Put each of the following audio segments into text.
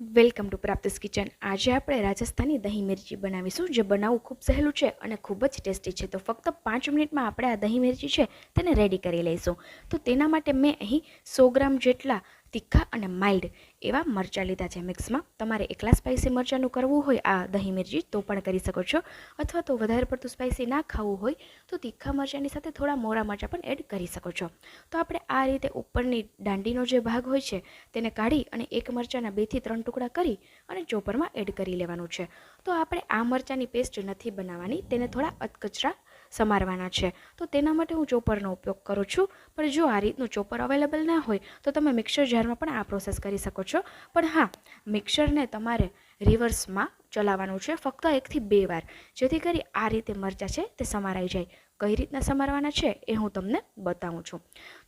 Welcome to પ્રાપ્તિસ kitchen. આજે આપણે રાજસ્થાની દહીં મિરચી બનાવીશું, જે બનાવવું ખૂબ સહેલું છે અને ખૂબ જ ટેસ્ટી છે. તો ફક્ત પાંચ મિનિટમાં આપણે આ દહીં મિરચી છે તેને રેડી કરી લઈશું. તો તેના માટે મેં અહીં સો ગ્રામ જેટલા તીખા અને માઇલ્ડ એવા મરચાં લીધા છે મિક્સમાં તમારે એકલા સ્પાઇસી મરચાંનું કરવું હોય, આ દહીં મિરચી, તો પણ કરી શકો છો. અથવા તો વધારે પડતું સ્પાઇસી ના ખાવું હોય, તો તીખા મરચાંની સાથે થોડા મોરા મરચાં પણ એડ કરી શકો છો. તો આપણે આ રીતે ઉપરની દાંડીનો જે ભાગ હોય છે, તેને કાઢી અને એક મરચાંના બેથી ત્રણ ટુકડા કરી અને ચોપરમાં એડ કરી લેવાનું છે. તો આપણે આ મરચાંની પેસ્ટ નથી બનાવવાની, તેને થોડા અધકચરા સમારવાના છે. તો તેના માટે હું ચોપરનો ઉપયોગ કરું છું. પણ જો આ રીતનું ચોપર અવેલેબલ ના હોય, તો તમે મિક્સર જારમાં પણ આ પ્રોસેસ કરી શકો છો. પણ હા, મિક્સરને તમારે રિવર્સમાં ચલાવવાનું છે ફક્ત એકથી બે વાર. જેથી કરી આ રીતે મરચાં છે તે સમારાઈ જાય. કઈ રીતના સમારવાના છે એ હું તમને બતાવું છું.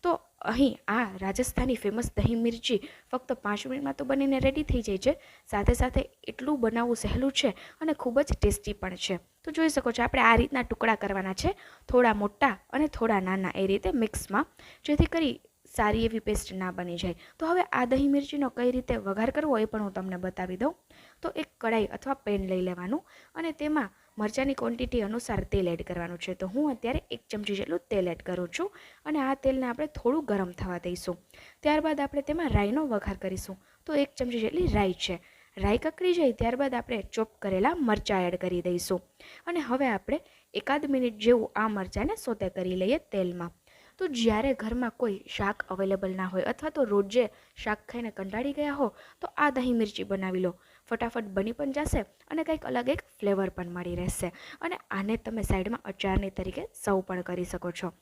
તો અહીં આ રાજસ્થાની ફેમસ દહીં મિરચી ફક્ત પાંચ મિનિટમાં તો બનીને રેડી થઈ જાય છે. સાથે સાથે એટલું બનાવવું સહેલું છે અને ખૂબ જ ટેસ્ટી પણ છે. તો જોઈ શકો છો, આપણે આ રીતના ટુકડા કરવાના છે, થોડા મોટા અને થોડા નાના, એ રીતે મિક્સમાં, જેથી કરી સારી એવી પેસ્ટ ના બની જાય. તો હવે આ દહીં મિરચીનો કઈ રીતે વઘાર કરવો એ પણ હું તમને બતાવી દઉં. તો એક કઢાઈ અથવા પેન લઈ લેવાનું અને તેમાં મરચાંની ક્વોન્ટિટી અનુસાર તેલ એડ કરવાનું છે. તો હું અત્યારે એક ચમચી જેટલું તેલ એડ કરું છું અને આ તેલને આપણે થોડું ગરમ થવા દઈશું. ત્યારબાદ આપણે તેમાં રાઈનો વઘાર કરીશું. તો એક ચમચી જેટલી રાઈ છે. રાઈ કકડી જાય ત્યારબાદ આપણે ચોપ કરેલા મરચાં એડ કરી દઈશું. અને હવે આપણે એકાદ મિનિટ જેવું આ મરચાંને સોતે કરી લઈએ તેલમાં. તો જ્યારે ઘરમાં કોઈ શાક અવેલેબલ ના હોય અથવા તો રોજે શાક ખાઈને કંટાળી ગયા હો, તો આ દહીં મિરચી બનાવી લો. ફટાફટ બની પણ જશે અને કંઈક અલગ એક ફ્લેવર પણ મળી રહેશે. અને આને તમે સાઈડમાં અચારની તરીકે સર્વ પણ કરી શકો છો.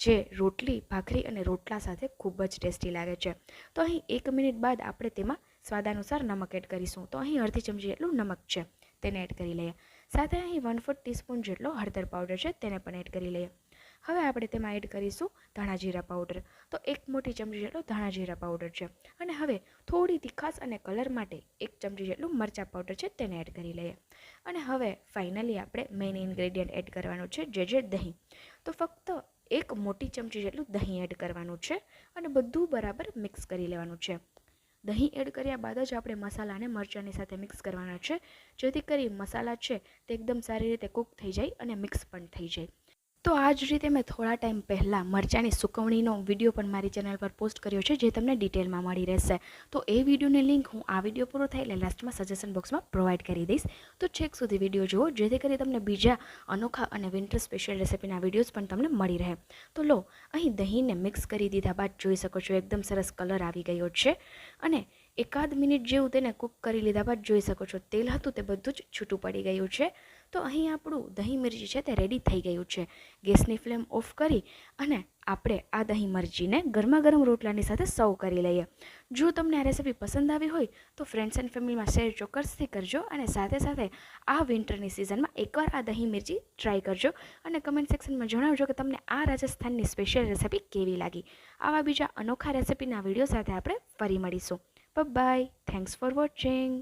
જે રોટલી, ભાખરી અને રોટલા સાથે ખૂબ જ ટેસ્ટી લાગે છે. તો અહીં એક મિનિટ બાદ આપણે તેમાં સ્વાદાનુસાર નમક એડ કરીશું. તો અહીં અડધી ચમચી જેટલું નમક છે, તેને એડ કરી લઈએ. સાથે અહીં વન ફોર્થ ટીસ્પૂન જેટલો હળદર પાવડર છે, તેને પણ એડ કરી લઈએ. હવે આપણે તેમાં એડ કરીશું ધાણા જીરા પાવડર તો એક મોટી ચમચી જેટલો ધાણા જીરા પાવડર છે. અને હવે થોડી તીખાશ અને કલર માટે એક ચમચી જેટલું મરચાં પાવડર છે, તેને એડ કરી લઈએ. અને હવે ફાઇનલી આપણે મેઇન ઇન્ગ્રેડિયન્ટ એડ કરવાનું છે, જે જે દહીં. તો ફક્ત એક મોટી ચમચી જેટલું દહીં એડ કરવાનું છે અને બધું બરાબર મિક્સ કરી લેવાનું છે. દહીં એડ કર્યા બાદ જ આપણે મસાલાને મરચાંની સાથે મિક્સ કરવાના છે. જેથી કરી મસાલા છે તે એકદમ સારી રીતે કૂક થઈ જાય અને મિક્સ પણ થઈ જાય. તો આ જ રીતે મેં થોડા ટાઈમ પહેલાં મરચાંની સુકવણીનો વીડિયો પણ મારી ચેનલ પર પોસ્ટ કર્યો છે, જે તમને ડિટેલમાં મળી રહેશે. તો એ વિડીયોની લિંક હું આ વીડિયો પૂરો થાય એટલે લાસ્ટમાં સજેશન બોક્સમાં પ્રોવાઈડ કરી દઈશ. તો છેક સુધી વીડિયો જુઓ, જેથી કરી તમને બીજા અનોખા અને વિન્ટર સ્પેશિયલ રેસિપીના વિડીયોઝ પણ તમને મળી રહે. તો લો, અહીં દહીંને મિક્સ કરી દીધા બાદ જોઈ શકો છો, એકદમ સરસ કલર આવી ગયો છે. અને એકાદ મિનિટ જેવું તેને કૂક કરી લીધા બાદ જોઈ શકો છો, તેલ હતું તે બધું જ છૂટું પડી ગયું છે. તો અહીં આપણું દહીં મિરચી છે તે રેડી થઈ ગયું છે. ગેસની ફ્લેમ ઓફ કરી અને આપણે આ દહીં મરચીને ગરમા ગરમ રોટલાની સાથે સર્વ કરી લઈએ. જો તમને આ રેસીપી પસંદ આવી હોય તો ફ્રેન્ડ્સ એન્ડ ફેમિલીમાં શેર ચોક્કસથી કરજો અને સાથે સાથે આ વિન્ટરની સિઝનમાં એકવાર આ દહીં મિરચી ટ્રાય કરજો અને કમેન્ટ સેક્શનમાં જણાવજો કે તમને આ રાજસ્થાનની સ્પેશિયલ રેસિપી કેવી લાગી. આવા બીજા અનોખા રેસીપીના વીડિયો સાથે આપણે ફરી મળીશું. By thanks for watching